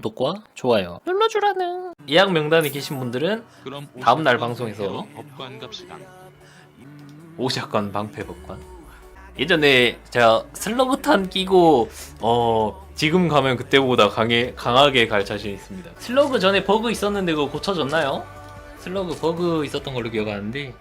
구독과 좋아요 눌러주라는 예약 명단에 계신 분들은 그럼 다음 날 방송에서 법관 갑시다. 오샷건 방패법관 예전에 제가 슬러그탄 끼고 어 지금 가면 그때보다 강해 강하게 갈 자신 있습니다 슬러그 전에 버그 있었는데 그거 고쳐졌나요? 슬러그 버그 있었던 걸로 기억하는데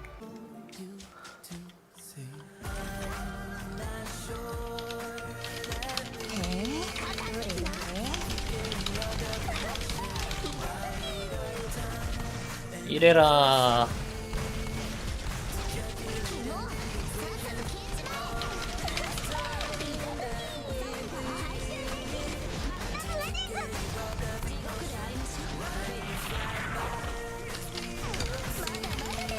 이래라.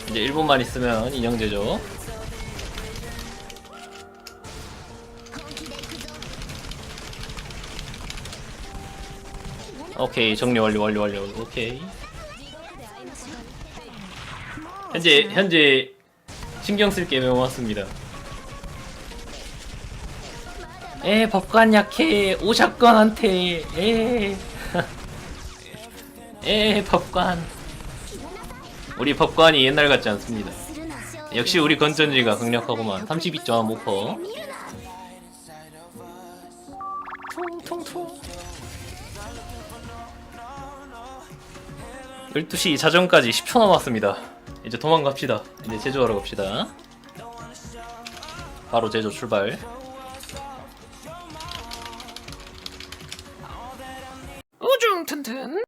이제 1분만 있으면 인형제죠. 오케이 정리 완료 완료 완료. 오케이 현재 현재 신경 쓸게 매우 많습니다. 에 법관 약해 오샷건한테 에. 에 법관 우리 법관이 옛날 같지 않습니다. 역시 우리 건전지가 강력하구만 32.5% 퉁퉁퉁 12시 자정까지 10초 남았습니다. 이제 도망갑시다. 이제 제조하러 갑시다. 바로 제조 출발. 우중 튼튼.